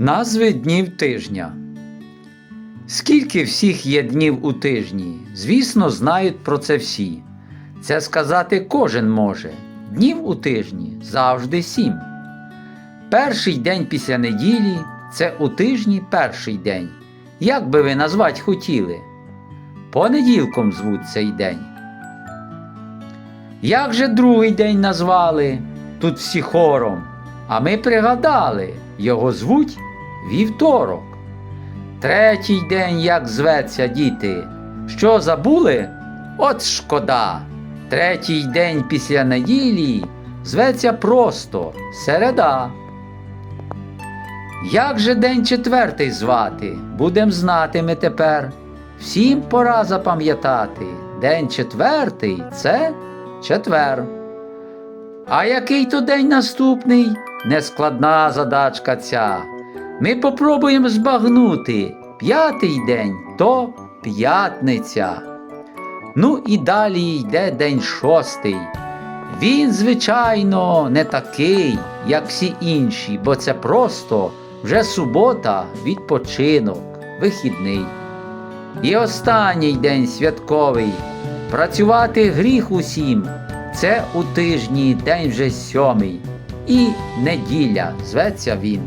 Назви днів тижня. Скільки всіх є днів у тижні? Звісно, знають про це всі. Це сказати кожен може. Днів у тижні завжди сім. Перший день після неділі це у тижні перший день. Як би ви назвати хотіли? Понеділком звуть цей день. Як же другий день назвали? Тут всі хором. А ми пригадали, його звуть вівторок. Третій день, як зветься діти. Що забули? От шкода. Третій день після неділі зветься просто середа. Як же день четвертий звати? Будем знати ми тепер. Всім пора запам'ятати. День четвертий це четвер. А який то день наступний? Нескладна задачка ця. Ми попробуємо збагнути. П'ятий день то п'ятниця. Ну і далі йде день шостий. Він, звичайно, не такий, як всі інші, бо це просто вже субота, відпочинок, вихідний. І останній день святковий. Працювати гріх усім. Це у тижні день вже сьомий. І неділя зветься він.